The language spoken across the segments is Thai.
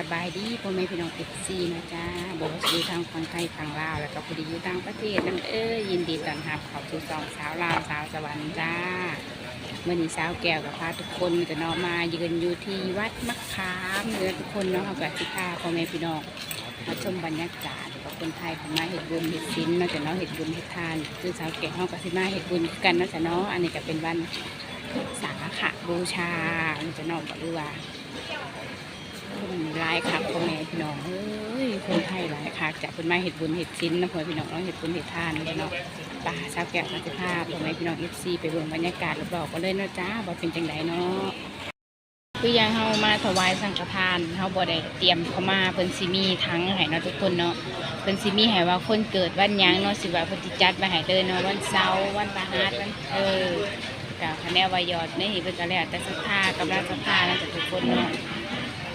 สบายดีพ่อแม่พี่น้องเอฟซีนะจ๊ะบอกว่าอยู่ทางฝั่งไทยฝั่งลาวแล้วก็พอดีอยู่ต่างประเทศนั่นเอ้ยยินดีต้อนรับเข้าสู่สองสาวลาวสาวสวรรค์จ้าเมื่อนี้สาวแก้วกับพาทุกคนจะเนอมายืนอยู่ที่วัดมะขามเนื้อทุกคนเนาะเขากับสิพาพ่อแม่พี่น้องมาชมบรรยากาศกับคนไทยเขมาเห็ดบุญเห็ดศิลป์เนาะจะเนาะเห็ดบุญเห็ดทานคือสาวแก้วเขากับสิมาเห็ดบุญกันนาะจะเนาะอันนี้ก็เป็นวันสาขบูชาเนาจะเนาะบอกเลยว่า คนหลายคักพ่อแม่พี่น้องเอ้ยคนไทยหลายคักจากคนมาเห็ดบุญเห็ดชิ้นนะพ่อพี่น้องเนาเห็ดบุญเห็ดทานเลยเนาะป่าชาวแก่มาสิภาพพ่อแม่พี่น้องเอฟซีไปเบิ่งบรรยากาศรอบๆกันเลยเนาะจ้าว่เป็นจังไดเนาะคือยังเฮามาถวายสังฆทานเฮาบ่ได้เตรียมเข้ามาเพิ่นสิมีทั้งให้เนาะทุกคนเนาะเพิ่นสิมีให้ว่าคนเกิดวันหยังเนาะสิว่าเพิ่นสิจัดไว้ให้เลยเนาะวันเสาร์วันพฤหัสวันเออก็คะแนนวายอดนี่เพิ่นก็แล้วแต่ศรัทธากำลังศรัทธาแล้วแต่ทุกคนเนาะ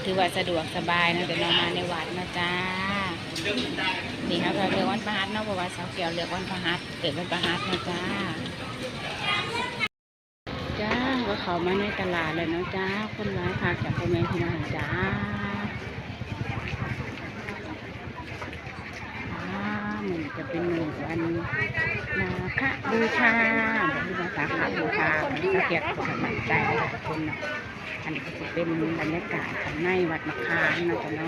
ถือว่าสะดวกสบายนะเดี๋ยวเรามาในวัดนะจ้านี่ครับเราเลือกวันประหัสเนาะเพราะว่าสาวเกียวเลือกวันประหัสเกิดวันประหัสนะจ้าจ้าก็เขามาในตลาดเลยนะจ้าคนร้ายค่ะจากพ่อแม่พี่น้องจ้าอ่ามันจะเป็นหนึ่งวันนาคบูชาบอกที่ว่าสาขาบูชามันก็เกี่ยวกับความมั่นใจของคนเนาะ อันนี้ก็จะเป็นบรรยากาศข้างในวัดมะขามนะจ๊ะเนาะ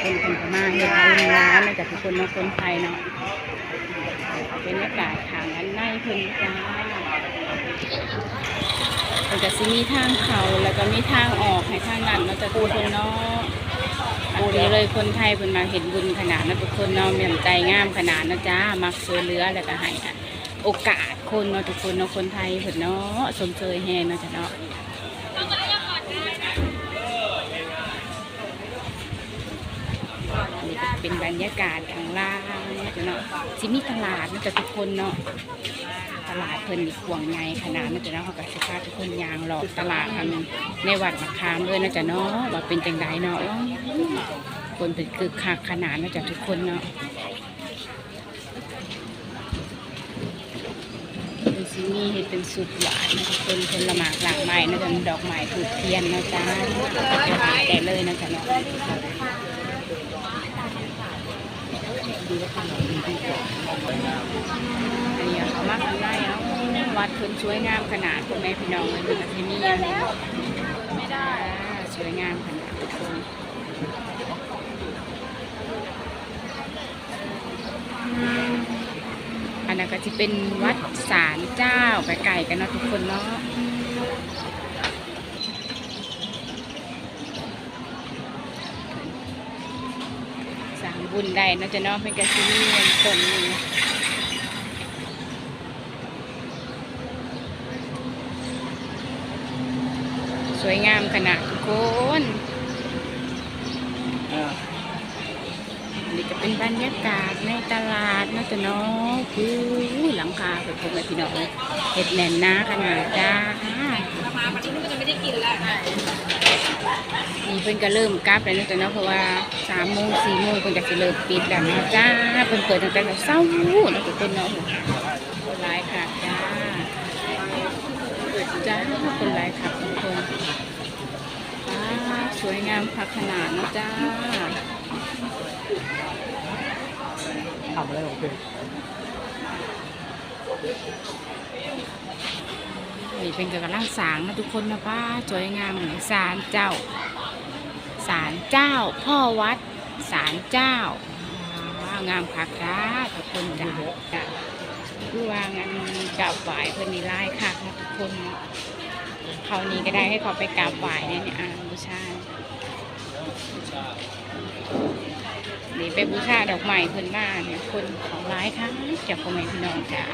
เป็นคนพม่าเฮ็ดบุญร้านนะจ๊ะทุกคนเนาะคนไทยเนาะเป็นบรรยากาศทางนั้นในเพิ่นจ้ามันจะสิมีทางเขาแล้วก็มีทางออกให้ทางนั้นเนาจะทุกคนเนาะอันนี้เลยคนไทยเพิ่นมาเห็นบุญขนาดนะทุกคนเนาะมีน้ำใจงามขนาดนะจ้ามักช่วยเหลือแล้วก็ให้อะ โอกาสคนเนาะทุกคนเนาะคนไทยเพิ่นเนาะสมเชยแฮงเนาะจ้ะเนาะอันนี้ก็เป็นบรรยากาศข้างล่างเนาะจ้ะเนาะสิมีตลาดเนาะจ้ะทุกคนเนาะตลาดเพิ่นนี่กวางใหญ่ขนาดเนาะจ้ะเนาะเขาก็สิพาทุกคนย่างหลอกตลาดอันในวัดมะขามเลยเนาะจ้ะเนาะว่าเป็นจังไดเนาะคนเป็นคึกคักขนาดเนาะจ้ะทุกคนเนาะ เป็ นซีนี่เห็ดเป็นสุดหวานนะคะเป็นผลไม้หลากหลายนะจ๊ะดอกไม้ถูกเทียนนะจ๊ะแต่เลยนะจ๊ะเนาะอันนี้เขามาข้างในเอาวัดเพิ่นสวยงามขนาดพ่อแม่พี่น้องเลยเป็นที่นี่ไม่ได้สวยงามขนาดทุกคนอัน ก็จะเป็นวัดศาลเจ้าไก่กันเนาะทุกคนเนาะสร้างบุญได้นาะจะเนาะเป็นกระซิมีเงินต้นนี้สวยงามขนาดทุกคน อันนี้ก็ เป็นบรรยากาศในตลาดนะจ๊ะเนาะคือหลังคาเป็นพวกแม่พี่น้องเห็ดแน่นหน้าขนาดจ้ามาวันนี้ก็จะไม่ได้กินแล้วนี่เพิ่นก็เริ่มกลับแล้วนะจ๊ะเนาะเพราะว่าสามโมงสี่โมงเพิ่นก็จะเริ่มปิดแล้วนะจ้าเพิ่นเปิดตั้งแต่เช้านะทุกคนเนาะคนร้ายค่ะจ้าจ้าคนร้ายค่ะทุกคนจ้าสวยงามพักขนาดนะจ้า ทำอะไรของคุณนี่เป็นกำลังสร้างนะทุกคนนะป้าสวยงามเหมือนศาลเจ้าศาลเจ้า พ่อวัดศาลเจ้าว้างามคักจ้าทุกคนจ้าคือวางอันกราบไหว้เพื่อนนี่ไล่คักนะทุกคนนะเขานี้ก็ได้ให้เขาไปกราบไหว้เนี่ยเนี่ยอ่าบูชา นี่ไปบูชาดอกไม้เพิ่นมาเนี่ยคนของร้ายค่ะจากพ่อแม่พี่น้องจ้า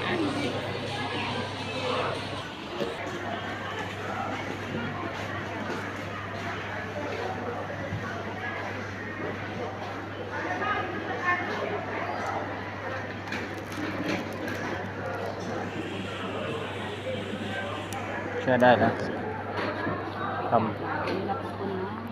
ใช้ได้นะทนี่เราขอบคุณเนาะ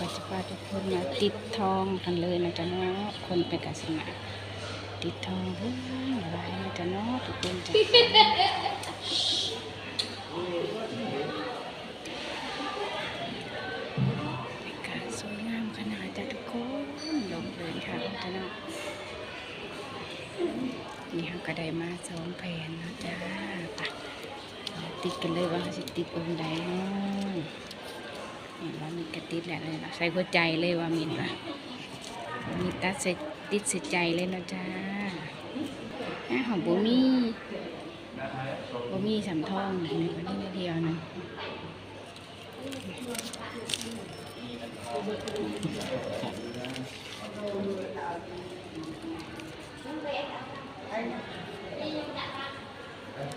ก็จะพาทุกคนมา ติดทองกันเลยนะจ๊ะเนาะคนไป็นกษณะติดทองเฮ้ยอะไรนะจ๊ะเนาะทุกคนจ้ะ ใส่หัวใจเลยว่ามีนะมีตัดใส่ติดใส่ใจเลยนะจ้าอะของบุมีบุมีสำทองในวันนี้เดียวนะ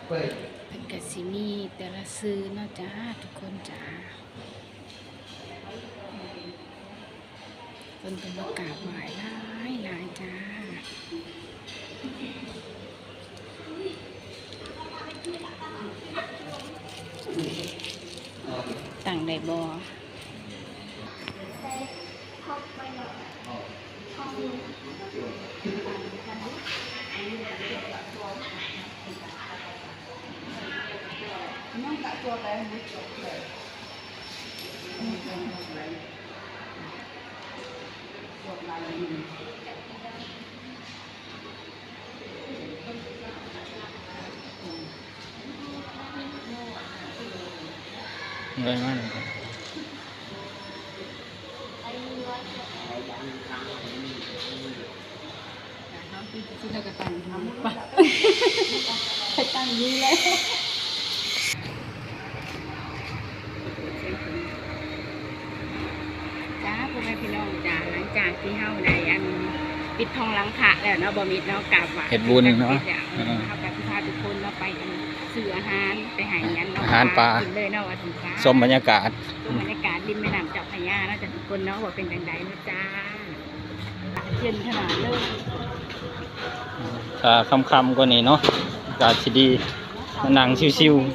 เป็นกสิมีแต่ละซื้อเนาะจ้าทุกคนจ้า คนเป็นมากราบไหว้หลายหลายจ้าต่างใดบอเงยมากเลยที่เรากระตันทำปะไปตั้งนี้แล้วจ้าพ่อแม่พี่น้องจ้าหลังจากที่เฮาได้อันปิดทองหลังพระแล้วเนาะบ่มิดเนาะกราบไหว้เฮ็ดบุญเนาะ หารไปหายันเนาะอาหารปลา กินเลยเนาะว่าถึงจ้าชมบรรยากาศดูบรรยากาศริมแม่น้ำเจ้าพระยาเนาะจ้ะทุกคนเนาะว่าเป็นจังไดเนาะจ้าเย็นขนาดเลยถ้าคำๆก็นี่เนาะอากาศสิดี มานั่งชิวๆ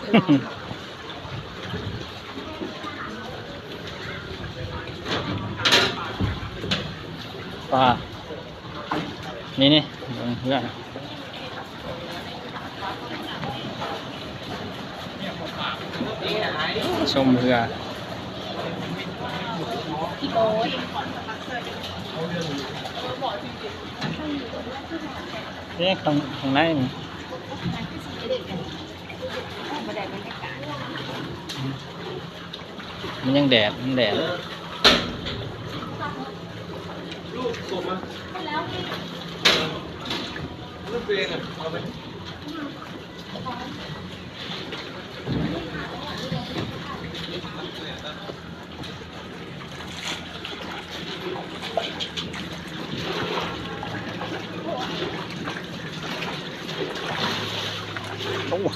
ว่านี่นี่เบิ่งเพื่อน ชมเรือนี่ข้างข้างในนี่บ่ได้บรรยากาศมันยังแดด มันแดดโอ้บอกว่า FC เอาบุญน้ำกันเด้อเห็นบอกเออมาหาอาหารปลาแล้วกันจะจับอะไร เดี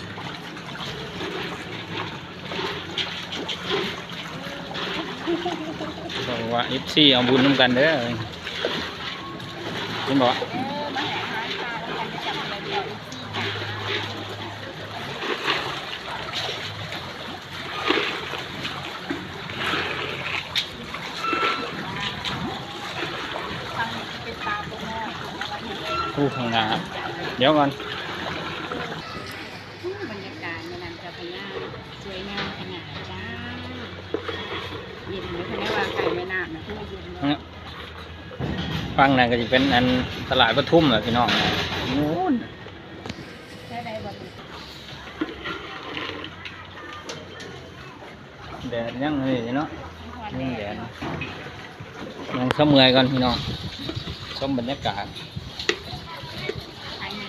๋ยวผู้ข้างหน้าเดี๋ยวก่อน บรรยากาศแม่น้ำเจ้าพระยาสวยงามขนาดจ้าเย็นเลยคะแนนว่าไก่แม่น้ำนะที่เย็นเลย เนี่ย ฟังนั่นก็จะเป็นอันตลาดปทุมแหละพี่น้องนู้นได้ได้บ่มีแดดยังเลยเนาะยังแดดยังเสมื่อยก่อนพี่น้องชมบรรยากาศไอ้นี่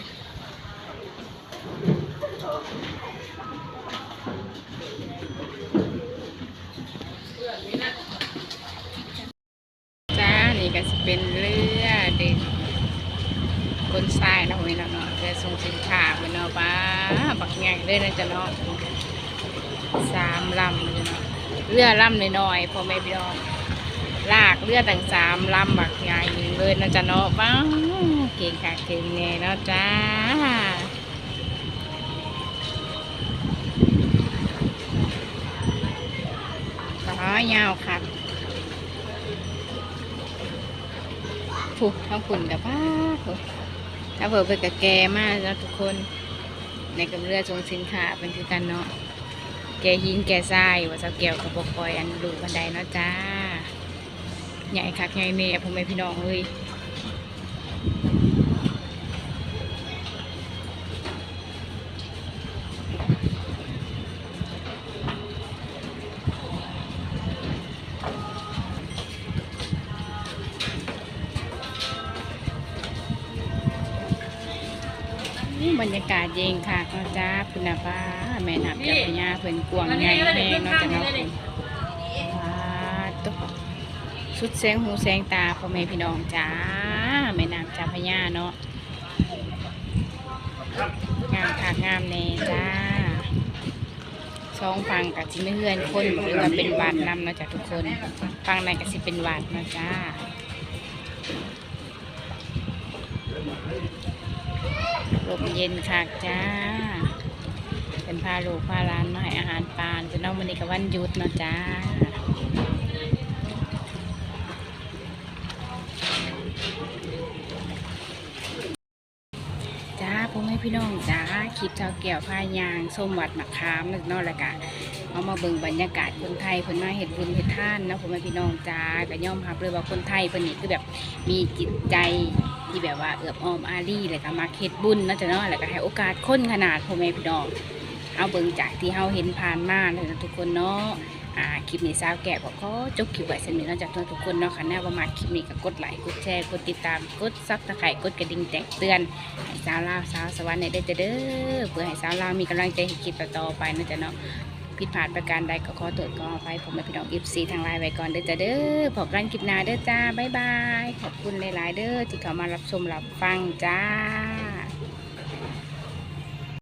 จ้า นี่ก็จะเป็นเรือเด็กคนทรายเนาะ พี่น้องเนาะเรือส่งสินค้าไปเนาะป้าบักใหญ่เลยนะจ๊ะเนาะสามลำเลยเนาะเรือลำน้อยๆพอแม่พี่น้องลากเรือต่างสามลำบักใหญ่เลยนะจ๊ะเนาะป้าเก่งค่ะเก่งแน่เนาะจ้าขายาวค่ะผูทั้งฝุ่นกับผ้าผู ถ้าเผื่อไปกับแกมากแล้วทุกคน ในกับเรือทรงสินค้าเป็นคือกันเนาะ แกหินแกทรายว่าเสาแก้วกับบกอยอันดูบันไดเนาะจ้า ใหญ่คักใหญ่เมย์พ่อแม่พี่น้องเอ้ย นี่บรรยากาศเย็นค่ะเนาะจ้าพุนาป้าแม่น้ำจ้าพระยาเพิ่นกวางใหญ่แห้งเนาะจ้าเนาะว้าตุ๊กสุดแสงหูแสงตาพ่อแม่พี่น้องจ้าแม่น้ำจ้าพระยาเนาะงามค่ะงามแน่จ้าสองฝั่งกับสิไม่เฮือนคนหรือว่าเป็นวัดนำเนาะจ้าทุกคนฝั่งในก็สิเป็นวัดเนาะจ้า ลมเย็นค่ะจ้า เป็นพาลูกพาหลานมาให้อาหารปลาจะน้องมันนี้กับวันหยุดเนาะจ้าจ้าพ่อแม่พี่น้องจ้าคลิปเจ้าแก้วพายางส้มวัดมะขามนึกนอกละกะเอามาเบิ่งบรรยากาศคนไทยเพิ่นมาเห็ดบุญเห็ดท่านนะพ่อแม่พี่น้องจ้าก็ย่อมรับเลยว่าคนไทยเพิ่นนี่คือแบบมีจิตใจ ที่แบบว่าเอื้อมอ้อมอารีแล้วก็มาเฮ็ดบุญเนาะจ้ะเนาะแล้วก็ให้โอกาสคนขนาดพ่อแม่พี่น้องเอาเบิ่งจากที่เฮาเห็นผ่านมาเลยนะทุกคนเนาะอ่าคลิปนี้สาวแก่ก็จบคลิปไว้สำหรับเนะจากทุกคนเนาะค่ะแน่ว่ามาคลิปนี้ก็กดไลค์กดแชร์กดติดตามกดซับสไครต์กดกระดิ่งแจ้งเตือนให้สาวลาวสาวสวรรค์ในได้อเด้อเพื่อให้สาวลาวมีกำลังใจให้คลิปต่อไปนาะจ้ะเนาะ ผิดพลาดประการใดก็ขอโทษขอองไปผมและพี่น้องอีฟซีทางไลน์ไว้ก่อนเด้อจ้ะเด้อพบกันคลิปหน้าเด้อจ้าบ๊ายบาย ขอบคุณหลายๆเด้อที่เข้ามารับชมรับฟังจ้า